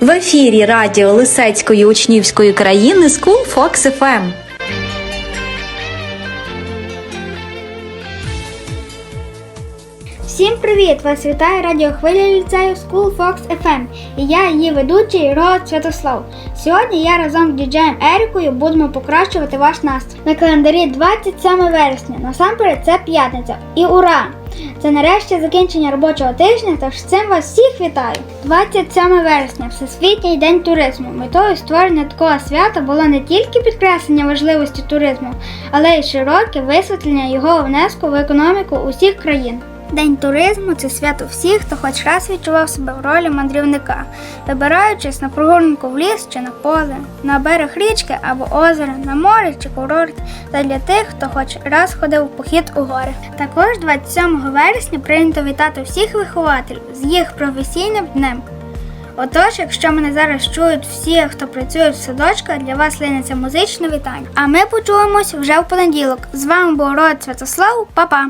В ефірі радіо Лисецької учнівської країни School Fox FM. Всім привіт! Вас вітає радіохвиля ліцею School Fox FM і я її ведучий Рот Святослав. Сьогодні я разом з діджеєм Ерікою будемо покращувати ваш настрій. На календарі 27 вересня. Насамперед це п'ятниця. І ура! Це нарешті закінчення робочого тижня, тож з цим вас всіх вітаю. 27 вересня Всесвітній день туризму. Метою створення такого свята було не тільки підкреслення важливості туризму, але й широке висвітлення його внеску в економіку усіх країн. День туризму це свято всіх, хто хоч раз відчував себе в ролі мандрівника, вибираючись на прогулянку в ліс чи на поле, на берег річки або озера, на море чи курорт, та для тих, хто хоч раз ходив у похід у гори. Також 27 вересня прийнято вітати всіх вихователів з їх професійним днем. Отож, якщо мене зараз чують всі, хто працює в садочках, для вас линеться музичне вітання. А ми почуємось вже в понеділок. З вами був Род Святослав, Па-па!